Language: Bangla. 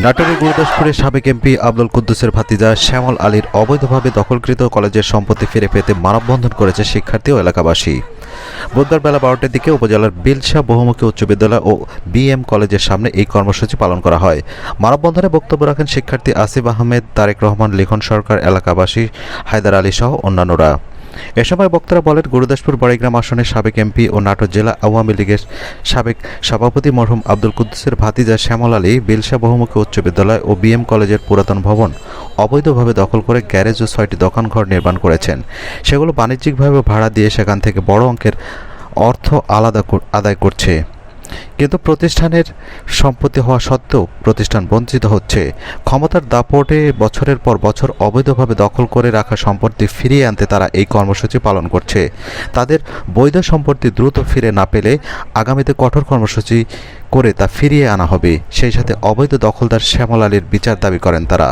নাটোরের গুরুদাসপুরের সাবেক এমপি আব্দুল কুদ্দুসের ভাতিজা শ্যামল আলীর অবৈধভাবে দখলকৃত কলেজের সম্পত্তি ফিরে পেতে মানববন্ধন করেছে শিক্ষার্থী ও এলাকাবাসী। বুধবার বেলা বারোটার দিকে উপজেলার বিলশা বহুমুখী উচ্চ বিদ্যালয় ও বিএম কলেজের সামনে এই কর্মসূচি পালন করা হয়। মানববন্ধনে বক্তব্য রাখেন শিক্ষার্থী আসিফ আহমেদ, তারেক রহমান, লিখন সরকার, এলাকাবাসী, হায়দার আলী সহ অন্যান্যরা। এ সময় বক্তারা বলেন, গুরুদাসপুর বাড়িগ্রাম আসনের সাবেক এমপি ও নাটোর জেলা আওয়ামী লীগের সাবেক সভাপতি মরহুম আব্দুল কুদ্দুসের ভাতিজা শ্যামল আলী বিলসা বহুমুখী উচ্চ বিদ্যালয় ও বিএম কলেজের পুরাতন ভবন অবৈধভাবে দখল করে গ্যারেজ ও ছয়টি দোকানঘর নির্মাণ করেছেন। সেগুলো বাণিজ্যিকভাবে ভাড়া দিয়ে সেখান থেকে বড় অঙ্কের অর্থ আলাদা আদায় করছে। কিন্তু প্রতিষ্ঠানের সম্পত্তি হওয়া সত্ত্বেও প্রতিষ্ঠান বঞ্চিত হচ্ছে। ক্ষমতার দাপটে বছরের পর বছর অবৈধভাবে দখল করে রাখা সম্পত্তি ফিরিয়ে আনতে তারা এই কর্মসূচি পালন করছে। তাদের বৈধ সম্পত্তি দ্রুত ফিরে না পেলে আগামীতে কঠোর কর্মসূচি করে তা ফিরিয়ে আনা হবে। সেই সাথে অবৈধ দখলদার শ্যামল আলীর বিচার দাবি করেন তারা।